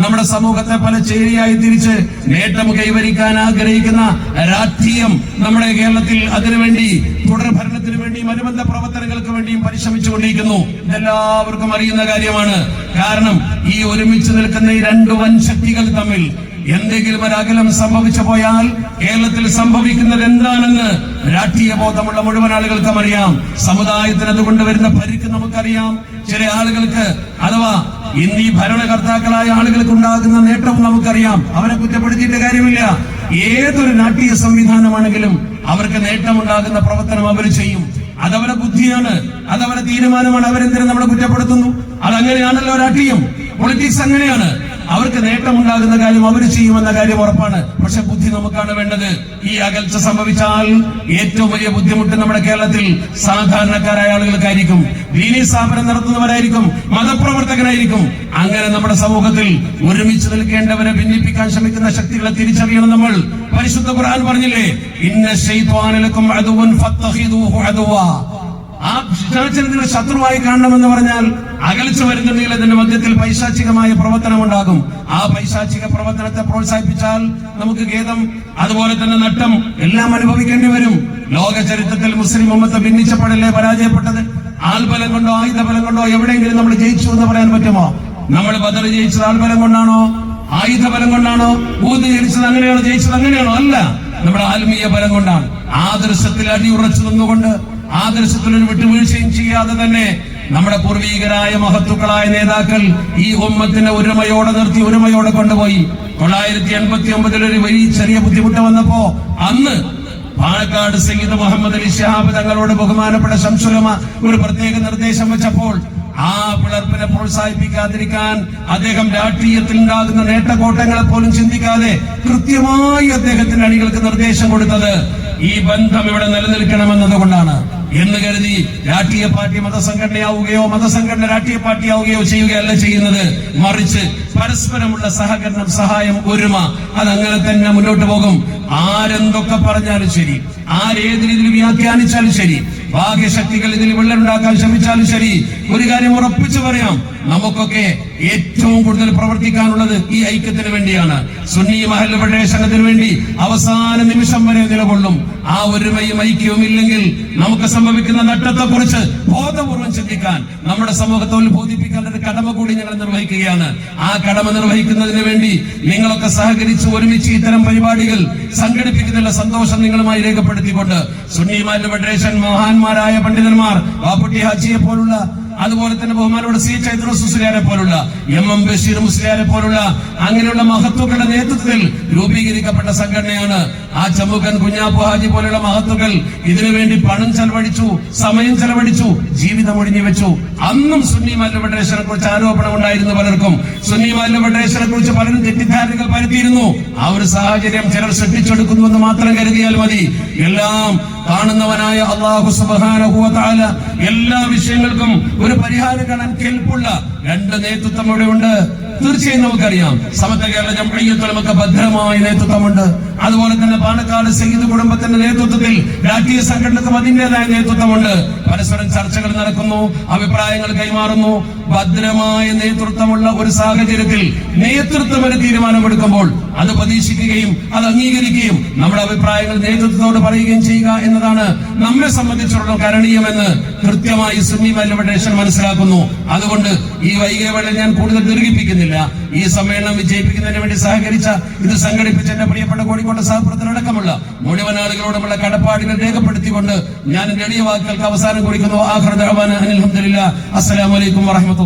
നമ്മുടെ സമൂഹത്തെ പല ചേരിയായി തിരിച്ച് നേട്ടം കൈവരിക്കാൻ ആഗ്രഹിക്കുന്ന രാഷ്ട്രീയം നമ്മുടെ കേരളത്തിൽ അതിനുവേണ്ടി തുടർ ഭരണത്തിന് വേണ്ടിയും അനുബന്ധ പ്രവർത്തനങ്ങൾക്ക് പരിശ്രമിച്ചുകൊണ്ടിരിക്കുന്നു. ഇതെല്ലാവർക്കും അറിയുന്ന കാര്യമാണ്. കാരണം ഈ ഒരുമിച്ച് നിൽക്കുന്ന ഈ രണ്ട് വൻ ശക്തികൾ തമ്മിൽ എന്തെങ്കിലും ഒരു അകലം സംഭവിച്ചു പോയാൽ കേരളത്തിൽ സംഭവിക്കുന്നത് എന്താണെന്ന് രാഷ്ട്രീയ ബോധമുള്ള മുഴുവൻ ആളുകൾക്കും അറിയാം. സമുദായത്തിന് അതുകൊണ്ട് വരുന്ന പരിക്ക് നമുക്കറിയാം. ചില ആളുകൾക്ക് അഥവാ ഇന്ന് ഈ ഭരണകർത്താക്കളായ ആളുകൾക്ക് ഉണ്ടാകുന്ന നേട്ടവും നമുക്കറിയാം. അവരെ കുറ്റപ്പെടുത്തിയിട്ട് കാര്യമില്ല. ഏതൊരു രാഷ്ട്രീയ സംവിധാനമാണെങ്കിലും അവർക്ക് നേട്ടമുണ്ടാകുന്ന പ്രവർത്തനം അവർ ചെയ്യും. അതവരെ ബുദ്ധിയാണ് അതവരെ തീരുമാനമാണ് അവരെന്തിനും നമ്മളെ കുറ്റപ്പെടുത്തുന്നു? അതങ്ങനെയാണല്ലോ രാഷ്ട്രീയം. പൊളിറ്റിക്സ് അങ്ങനെയാണ്. അവർക്ക് നേട്ടമുണ്ടാകുന്ന കാര്യം അവർ ചെയ്യുമെന്ന കാര്യം ഉറപ്പാണ്. പക്ഷെ ബുദ്ധി നമുക്കാണ് വേണ്ടത്. ഈ അകൽച്ച സംഭവിച്ചാൽ ഏറ്റവും വലിയ ബുദ്ധിമുട്ട് നമ്മുടെ കേരളത്തിൽ സാധാരണക്കാരായ ആളുകൾക്കായിരിക്കും. ദീനീ സ്ഥാപനം നടത്തുന്നവരായിരിക്കും മതപ്രവർത്തകനായിരിക്കും. അങ്ങനെ നമ്മുടെ സമൂഹത്തിൽ ഒരുമിച്ച് നിൽക്കേണ്ടവരെ ഭിന്നിപ്പിക്കാൻ ശ്രമിക്കുന്ന ശക്തികളെ തിരിച്ചറിയണം നമ്മൾ. പരിശുദ്ധ ഖുർആൻ പറഞ്ഞില്ലേ? ഇന്ന ശൈത്വാനലക്കും അതുവൻ ഫത്തഹിദൂഹു അദുവാ. ആ പിശാചിനെ നിങ്ങൾ ശത്രുവായി കാണണമെന്ന് പറഞ്ഞാൽ അകലിച്ചു വരുന്നുണ്ടെങ്കിൽ അതിന്റെ മധ്യത്തിൽ പൈശാചികമായ പ്രവർത്തനം ഉണ്ടാകും. ആ പൈശാചിക പ്രവർത്തനത്തെ പ്രോത്സാഹിപ്പിച്ചാൽ നമുക്ക് ഖേദം അതുപോലെ തന്നെ നട്ടം എല്ലാം അനുഭവിക്കേണ്ടി വരും. ലോക ചരിത്രത്തിൽ മുസ്ലിം ഉമ്മത്ത് ഭിന്നിച്ചപ്പോഴല്ലേ പരാജയപ്പെട്ടത്? ആൽബലം കൊണ്ടോ ആയുധബലം കൊണ്ടോ എവിടെയെങ്കിലും നമ്മൾ ജയിച്ചു എന്ന് പറയാൻ പറ്റുമോ? നമ്മൾ ബദർ ജയിച്ചത് ആൽബലം കൊണ്ടാണോ? ആയുധബലം കൊണ്ടാണോ? ഭൂതി ജനിച്ചത് അങ്ങനെയാണോ? ജയിച്ചത് അങ്ങനെയാണോ? അല്ല. നമ്മുടെ ആത്മീയ ബലം കൊണ്ടാണ്. ആദർശത്തിൽ അടിയുറച്ചു നിന്നുകൊണ്ട് ആദർശത്തിൽ ഒരു വിട്ടുവീഴ്ചയും ചെയ്യാതെ തന്നെ നമ്മുടെ പൂർവീകരായ മഹത്തുക്കളായ നേതാക്കൾ ഈ ഉമ്മത്തിനെ ഒരുമയോടെ നിർത്തി ഒരുമയോടെ കൊണ്ടുപോയി. തൊള്ളായിരത്തി എൺപത്തി ഒമ്പതിൽ ഒരു വലിയ ചെറിയ ബുദ്ധിമുട്ട് വന്നപ്പോ അന്ന് പാലക്കാട് സയ്യിദ് മുഹമ്മദ് അലി ഷഹാബ് തങ്ങളോട് ബഹുമാനപ്പെട്ട ശംസുലമ ഒരു പ്രത്യേക നിർദ്ദേശം വെച്ചപ്പോൾ ആ പിളർപ്പിനെ പ്രോത്സാഹിപ്പിക്കാതിരിക്കാൻ അദ്ദേഹം രാഷ്ട്രീയത്തിൽ ഉണ്ടാകുന്ന നേട്ടകോട്ടങ്ങളെ പോലും ചിന്തിക്കാതെ കൃത്യമായി അദ്ദേഹത്തിന്റെ അണികൾക്ക് നിർദ്ദേശം കൊടുത്തത് ഈ ബന്ധം ഇവിടെ നിലനിൽക്കണമെന്നതുകൊണ്ടാണ്. എന്ന് കരുതി രാഷ്ട്രീയ പാർട്ടി മതസംഘടനയാവുകയോ മതസംഘടന രാഷ്ട്രീയ പാർട്ടിയാവുകയോ ചെയ്യുകയല്ല ചെയ്യുന്നത്. മറിച്ച് പരസ്പരമുള്ള സഹകരണം സഹായം ഒരുമ അതങ്ങനെ തന്നെ മുന്നോട്ട് പോകും. ആരെന്തൊക്കെ പറഞ്ഞാലും ശരി. ആരേത് രീതിയിൽ വ്യാഖ്യാനിച്ചാലും ശരി. ഭാഗ്യശക്തികൾ ഇതിൽ വിള്ളലുണ്ടാക്കാൻ ശ്രമിച്ചാലും ശരി. ഒരു കാര്യം ഉറപ്പിച്ചു പറയാം. നമുക്കൊക്കെ ഏറ്റവും കൂടുതൽ പ്രവർത്തിക്കാനുള്ളത് ഈ ഐക്യത്തിന് വേണ്ടിയാണ്. സുന്നി മഹൽ പ്രദേശത്തിന് വേണ്ടി അവസാന നിമിഷം വരെ നിലകൊള്ളും. ആ ഒരുമയും ഐക്യവും ഇല്ലെങ്കിൽ നമുക്ക് സംഭവിക്കുന്ന നട്ടത്തെ കുറിച്ച് ബോധപൂർവം ചിന്തിക്കാൻ നമ്മുടെ സമൂഹത്തെ ഉത്ബോധിപ്പിക്കേണ്ട ഒരു കടമ കൂടി ഞങ്ങൾ നിർവഹിക്കുകയാണ്. ആ കടമ നിർവഹിക്കുന്നതിന് വേണ്ടി നിങ്ങളൊക്കെ സഹകരിച്ച് ഒരുമിച്ച് ഇത്തരം പരിപാടികൾ സംഘടിപ്പിക്കുന്നതിനുള്ള സന്തോഷം നിങ്ങളുമായി രേഖപ്പെടുത്തിക്കൊണ്ട് സുന്നി മഹൽ ഫെഡറേഷൻ മഹാന്മാരായ പണ്ഡിതന്മാർ ബാപ്പുട്ടി ഹാജിയെ പോലുള്ള അതുപോലെ തന്നെ ബഹുമാനോട് സി ചൈത്ര മുസ്ലിയാരെ പോലുള്ള എം എം ബഷീർ മുസ്ലിയാരെ പോലുള്ള അങ്ങനെയുള്ള മഹത്വങ്ങളുടെ നേതൃത്വത്തിൽ രൂപീകരിക്കപ്പെട്ട സംഘടനയാണ് ആ ചമുക്കൻ കുഞ്ഞാപ്പു ഹാജി പോലുള്ള മഹത്വകൾ ഇതിനുവേണ്ടി പണം ചെലവഴിച്ചു സമയം ചെലവഴിച്ചു ജീവിതം ഒഴിഞ്ഞു വെച്ചു. അന്നും സുന്നി മല്ല ഫെഡറേഷനെ കുറിച്ച് ആരോപണം ഉണ്ടായിരുന്നു പലർക്കും. സുന്നി മല്ല ഫെഡറേഷനെ കുറിച്ച് പലരും തെറ്റിദ്ധാരണകൾ പരത്തിയിരുന്നു. ആ ഒരു സാഹചര്യം ചിലർ സൃഷ്ടിച്ചെടുക്കുന്നുവെന്ന് മാത്രം കരുതിയാൽ മതി. എല്ലാം കാണുന്നവനായ അള്ളാഹു സുബ്ഹാനഹു വ എല്ലാ വിഷയങ്ങൾക്കും ഒരു പരിഹാരം കാണാൻ കെൽപ്പുള്ള രണ്ട് നേതൃത്വം ഇവിടെ ഉണ്ട് തീർച്ചയായും നമുക്കറിയാം. സമത്വ കേരള ജംഇയ്യത്തുൽ നമുക്ക് ഭദ്രമായ നേതൃത്വമുണ്ട്. അതുപോലെ തന്നെ പാണക്കാട് സയ്യിദ് കുടുംബത്തിന്റെ നേതൃത്വത്തിൽ രാഷ്ട്രീയ സംഘടനക്കും അതിന്റെതായ നേതൃത്വമുണ്ട്. പരസ്പരം ചർച്ചകൾ നടക്കുന്നു അഭിപ്രായങ്ങൾ കൈമാറുന്നു. ഭദ്രമായ നേതൃത്വമുള്ള ഒരു സാഹചര്യത്തിൽ നേതൃത്വം ഒരു തീരുമാനമെടുക്കുമ്പോൾ അത് പ്രതീക്ഷിക്കുകയും അത് അംഗീകരിക്കുകയും നമ്മുടെ അഭിപ്രായങ്ങൾ നേതൃത്വത്തോട് പറയുകയും ചെയ്യുക എന്നതാണ് നമ്മെ സംബന്ധിച്ചുള്ള കരണീയമെന്ന് കൃത്യമായി സുന്നി മല്ല ഫെഡറേഷൻ മനസ്സിലാക്കുന്നു. അതുകൊണ്ട് ഈ വൈകിയ ഞാൻ കൂടുതൽ ദീർഘിപ്പിക്കുന്നില്ല. ഈ സമ്മേളനം വിജയിപ്പിക്കുന്നതിന് വേണ്ടി സഹകരിച്ച ഇത് സംഘടിപ്പിച്ച എന്റെ പ്രിയപ്പെട്ട കോഴിക്കോട് സഹപ്രവർത്തനടക്കമുള്ള മുഴുവൻ ആളുകളോടുമുള്ള കടപ്പാടുകൾ രേഖപ്പെടുത്തിക്കൊണ്ട് ഞാൻ എന്റെ എളിയ വാക്കുകൾക്ക് അവസാനം കുറിക്കുന്നു. ആഹ്റദ് അനിൽ അലഹദില്ല അസ്സലാമലൈക്കും വറഹമത്തുള്ള